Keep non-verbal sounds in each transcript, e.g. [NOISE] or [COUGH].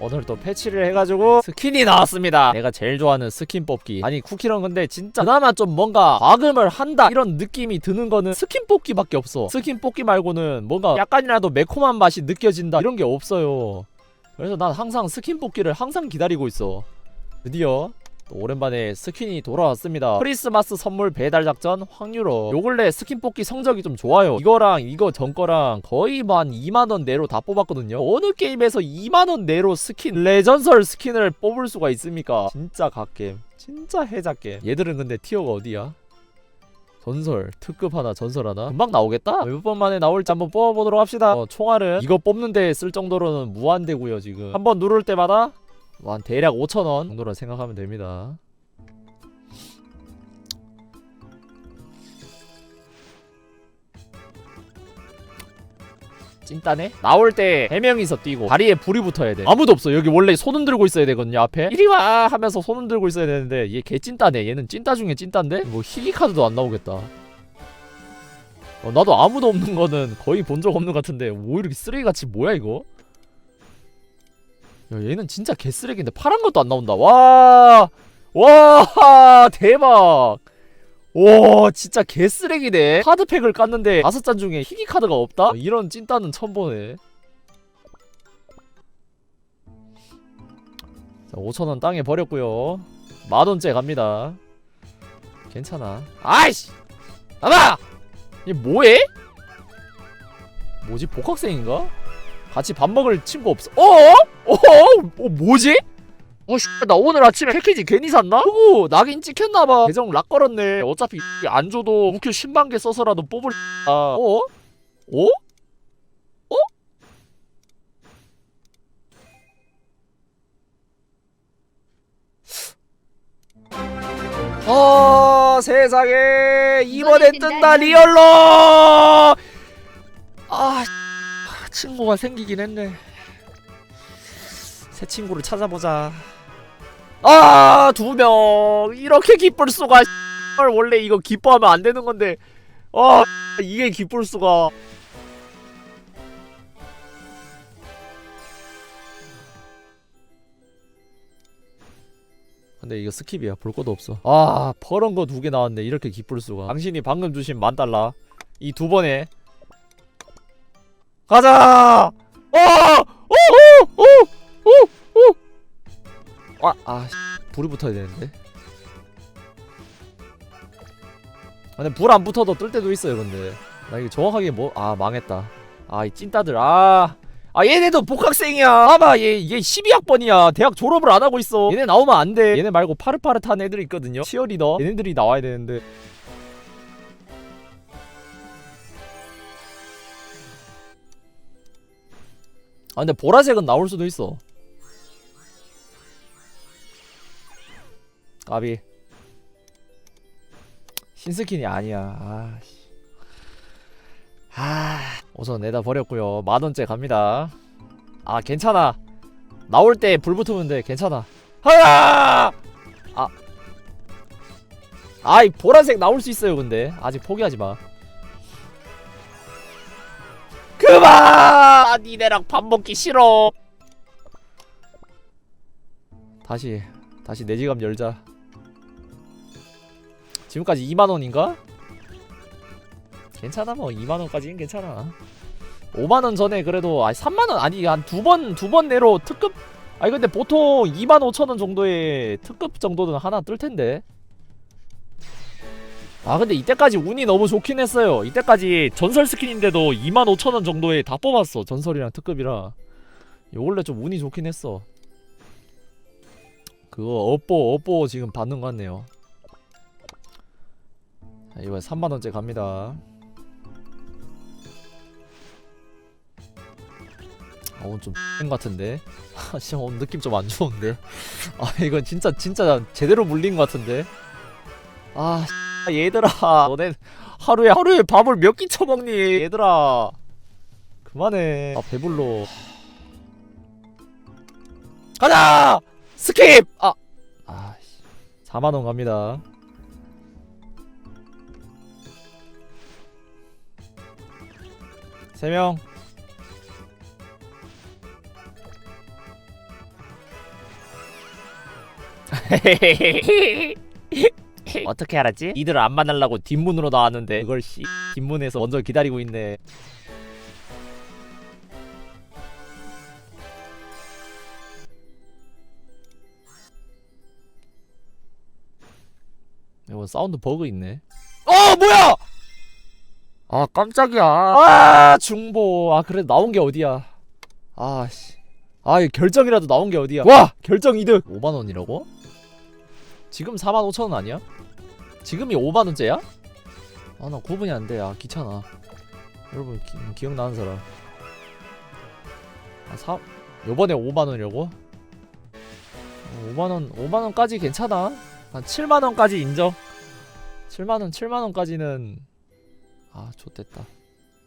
오늘 또 패치를 해가지고 스킨이 나왔습니다. 내가 제일 좋아하는 스킨 뽑기. 아니 쿠키런 근데 진짜 그나마 좀 뭔가 과금을 한다 이런 느낌이 드는 거는 스킨 뽑기밖에 없어. 스킨 뽑기 말고는 뭔가 약간이라도 매콤한 맛이 느껴진다 이런 게 없어요. 그래서 난 항상 스킨 뽑기를 항상 기다리고 있어. 드디어 또 오랜만에 스킨이 돌아왔습니다. 크리스마스 선물 배달 작전 확률로 요 근래 스킨 뽑기 성적이 좀 좋아요. 이거랑 이거 전 거랑 거의 뭐한 2만원 내로 다 뽑았거든요. 어느 게임에서 2만원 내로 스킨 레전설 스킨을 뽑을 수가 있습니까? 진짜 갓겜. 진짜 해작겜. 얘들은 근데 티어가 어디야? 전설. 특급 하나 전설 하나? 금방 나오겠다? 몇 번 만에 나올지 한번 뽑아보도록 합시다. 어, 총알은 이거 뽑는데 쓸 정도로는 무한대고요 지금. 한번 누를 때마다 뭐 한 대략 5천원 정도로 생각하면 됩니다 찐따네? 나올 때 3명이서 뛰고 다리에 불이 붙어야 돼 아무도 없어 여기 원래 손은 들고 있어야 되거든요 앞에 이리와 하면서 손은 들고 있어야 되는데 얘 개 찐따네 얘는 찐따 중에 찐따인데? 뭐 희귀 카드도 안 나오겠다 어, 나도 아무도 없는 거는 거의 본 적 없는 것 같은데 뭐 이렇게 쓰레기같이 뭐야 이거? 야 얘는 진짜 개쓰레기인데 파란 것도 안 나온다 와! 와 대박 와 진짜 개쓰레기네 카드팩을 깠는데 다섯 잔 중에 희귀 카드가 없다? 이런 찐따는 처음 보네 자 5천원 땅에 버렸고요 만원째 갑니다 괜찮아 아이씨 아마! 얘 뭐해? 뭐지 복학생인가? 같이 밥 먹을 친구 없어 어어? 어어? 어 뭐지? 어 씨 나 오늘 아침에 패키지 괜히 샀나? 오 낙인 찍혔나봐 계정 락 걸었네 어차피 안 줘도 우큐 10만 개 써서라도 뽑을 아 어? 어? 어? 어 세상에 이번에 뜬다 리얼로 아 친구가 생기긴 했네. 새 친구를 찾아보자. 아 두 명. 이렇게 기쁠 수가 헐, 원래 이거 기뻐하면 안 되는 건데. 아 이게 기쁠 수가. 근데 이거 스킵이야. 볼 것도 없어. 아 퍼런 거 두 개 나왔네. 이렇게 기쁠 수가. 당신이 방금 주신 만 달러. 이 두 번에 가자 어! 어어어어어어 아, 아, 씨, 불이 붙어야 되는데. 아, 근데 불 안 붙어도 뜰 때도 있어요, 근데. 나 이거 정확하게 뭐, 아, 망했다. 아, 이 찐따들, 아. 아, 얘네도 복학생이야. 봐봐, 얘, 얘 12학번이야. 대학 졸업을 안 하고 있어. 얘네 나오면 안 돼. 얘네 말고 파릇파릇한 애들 있거든요. 치어리더. 얘네들이 나와야 되는데. 아, 근데 보라색은 나올 수도 있어. 까비. 신스킨이 아니야. 아씨. 아 우선 내다 버렸고요. 만원째 갑니다. 아 괜찮아. 나올 때 불 붙으면 돼. 괜찮아. 하야! 아. 아이 보라색 나올 수 있어요 근데. 아직 포기하지 마. 그만 니네랑 밥 먹기 싫어. 다시 다시 내 지갑 열자. 지금까지 2만원인가? 괜찮아 뭐. 2만원까지는 괜찮아. 5만원 전에 그래도 아니 3만원 아니 한 두 번 두 번 내로 특급? 아니 근데 보통 2만 5천원 정도의 특급 정도는 하나 뜰텐데 아 근데 이때까지 운이 너무 좋긴 했어요. 이때까지 전설 스킨인데도 2만 5천원 정도에 다 뽑았어 전설이랑 특급이라 원래 좀 운이 좋긴 했어. 그거 업보 업보 지금 받는 거 같네요. 자, 이번 3만원째 갑니다. 아 오늘 좀 X 같은데? [LAUGHS] 아 진짜 오늘 느낌 좀 안 좋은데? [LAUGHS] 아 이건 진짜 진짜 제대로 물린 것 같은데? 아 얘들아. 너넨 하루에 하루에 밥을 몇 끼 처먹니? 얘들아. 그만해. 아 배불러. 가자! 스킵! 아, 아 4만원 갑니다. 3명. 헤헤헤헤 [LAUGHS] 어떻게 [LAUGHS] 알았지? 이들을 안 만나려고 뒷문으로 나왔는데 그걸 씨 뒷문에서 먼저 기다리고 있네. 이거 사운드 버그 있네. 어 뭐야! 아 깜짝이야. 아 중보. 아 그래 나온 게 어디야? 아씨. 아 이거 결정이라도 나온 게 어디야? 와! 결정 이득! 5만원이라고? 지금 4만 5천원 아니야? 지금이 5만원째야? 아 나 구분이 안돼. 아 귀찮아. 여러분 기, 기억나는 사람. 아 3, 요번에 5만원이라고? 5만원 5만원까지 괜찮아. 한 7만원까지 인정. 7만원 7만원까지는 아 좋됐다.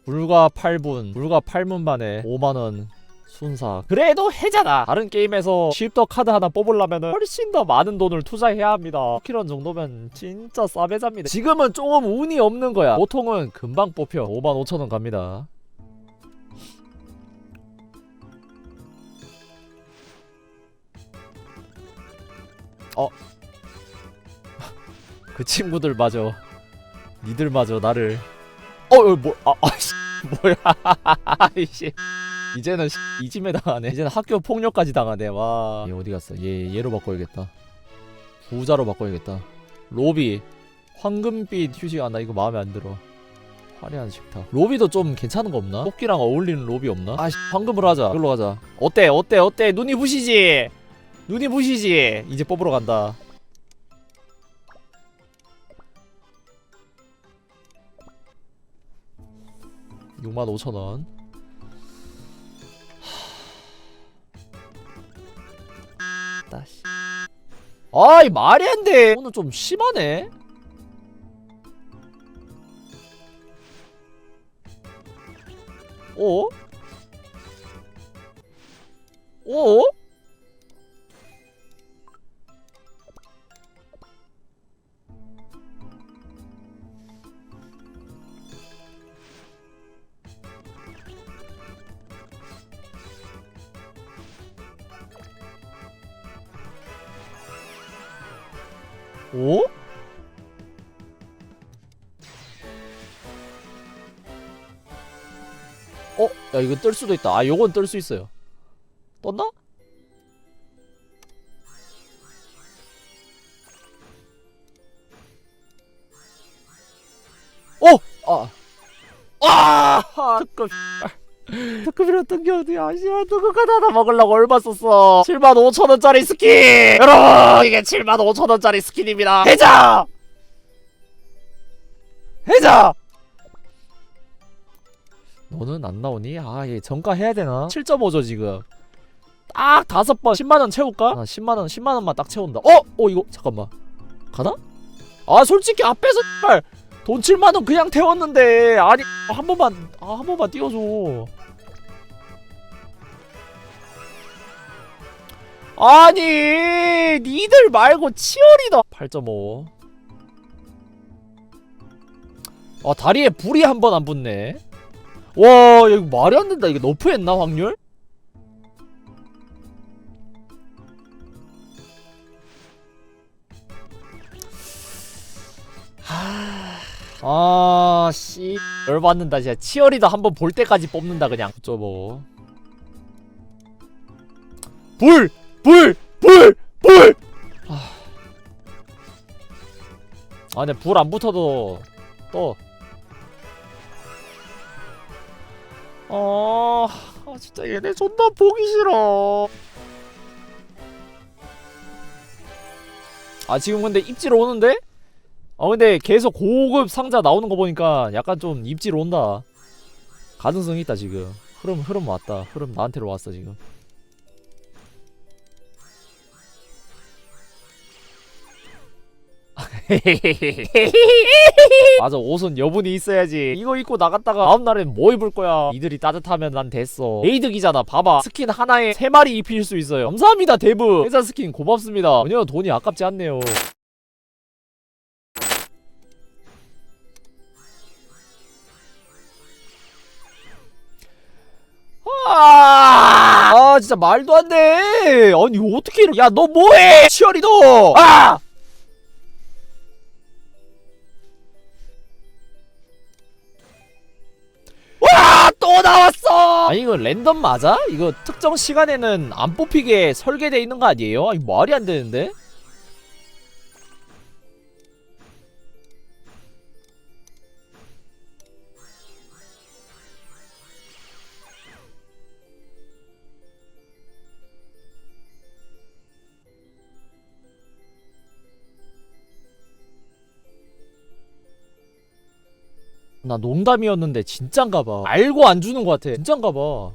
불과 8분 불과 8분 만에 5만원 순사. 그래도 해잖아 다른 게임에서 쉽더 카드 하나 뽑으려면 훨씬 더 많은 돈을 투자해야 합니다. 1킬원 정도면 진짜 싸배잡니다. 지금은 조금 운이 없는 거야. 보통은 금방 뽑혀. 5만 5천원 갑니다. 어. [LAUGHS] 그 친구들 마저. 니들 마저 나를. 어, 어 뭐, 아, 아 씨, 뭐야, [LAUGHS] 아이씨. 이제는 씨, 이짐에 당하네. 이제는 학교 폭력까지 당하네. 와. 얘 어디 갔어? 얘 얘로 바꿔야겠다. 부자로 바꿔야겠다. 로비, 황금빛. 아, 나 이거 마음에 안 들어. 화려한 식탁. 로비도 좀 괜찮은 거 없나? 뽑기랑 어울리는 로비 없나? 아, 씨, 황금으로 하자. 이걸로 가자. 어때? 어때? 어때? 눈이 부시지? 눈이 부시지? 이제 뽑으러 간다. 육만 5천 원. 다시. 아이 말이 안 돼. 오늘 좀 심하네. 어? 어? 오? 어? 야 이거 뜰 수도 있다 아 요건 뜰 수 있어요 떴나? 어! 아 아! [LAUGHS] 특급 특급이랬던 게 어디야 씨발 특급 카드 하나 먹으려고 얼마 썼어 7만 5천원짜리 스킨 여러분 이게 7만 5천원짜리 스킨입니다 해자 해자 너는 안 나오니? 아, 얘 정가 해야 되나? 7.5죠, 지금. 딱 다섯 번 10만 원 채울까? 아, 10만 원, 10만 원만 딱 채운다. 어? 어, 이거 잠깐만. 가나? 아, 솔직히 앞에서 돈 7만 원 그냥 태웠는데. 아니, 한 번만 아, 한 번만 띄워 줘. 아니, 니들 말고 치어리더 8.5. 아, 다리에 불이 한 번 안 붙네. 와 이거 말이 안 된다 이거 너프했나 확률? 아 씨 열받는다 진짜 치어리더 한번 볼 때까지 뽑는다 그냥 저뭐 불! 불! 불! 불! 아 근데 불 안 붙어도 또 아, 아 진짜 얘네 존나 보기 싫어. 아 지금 근데 입질 오는데? 아 근데 계속 고급 상자 나오는 거 보니까 약간 좀 입질 온다. 가능성 있다 지금. 흐름 흐름 왔다. 흐름 나한테로 왔어 지금. [LAUGHS] 맞아 옷은 여분이 있어야지 이거 입고 나갔다가 다음날엔 뭐 입을 거야 이들이 따뜻하면 난 됐어 에이득이잖아 봐봐 스킨 하나에 세 마리 입힐 수 있어요 감사합니다 데브 회사 스킨 고맙습니다 전혀 돈이 아깝지 않네요 아 진짜 말도 안 돼. 아니 어떻게 이러? 야너 뭐해? 치어리더. 아! 또 나왔어! 아니 이거 랜덤 맞아? 이거 특정 시간에는 안 뽑히게 설계돼 있는 거 아니에요? 아니 말이 안 되는데? 나 농담이었는데 진짠가 봐. 알고 안 주는 것 같아. 진짠가 봐.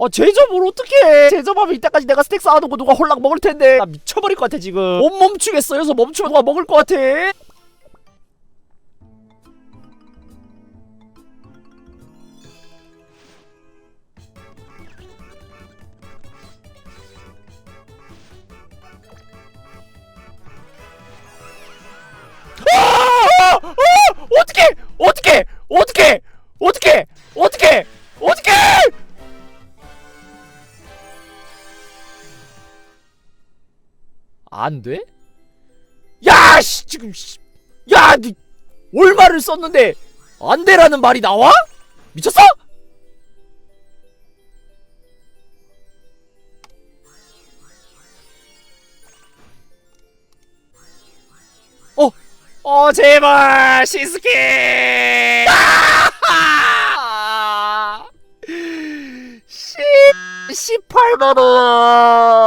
아 제접을 어떡해 제접하면 이때까지 내가 스택 쌓아두고 누가 홀랑 먹을 텐데 나 미쳐버릴 것 같아 지금 못 멈추겠어 여기서 멈추면 누가 먹을 것 같아 아! 얼마를 썼는데, 안 돼라는 말이 나와? 미쳤어? 어, 어, 제발, 시스케! 아! 씨, 18만원!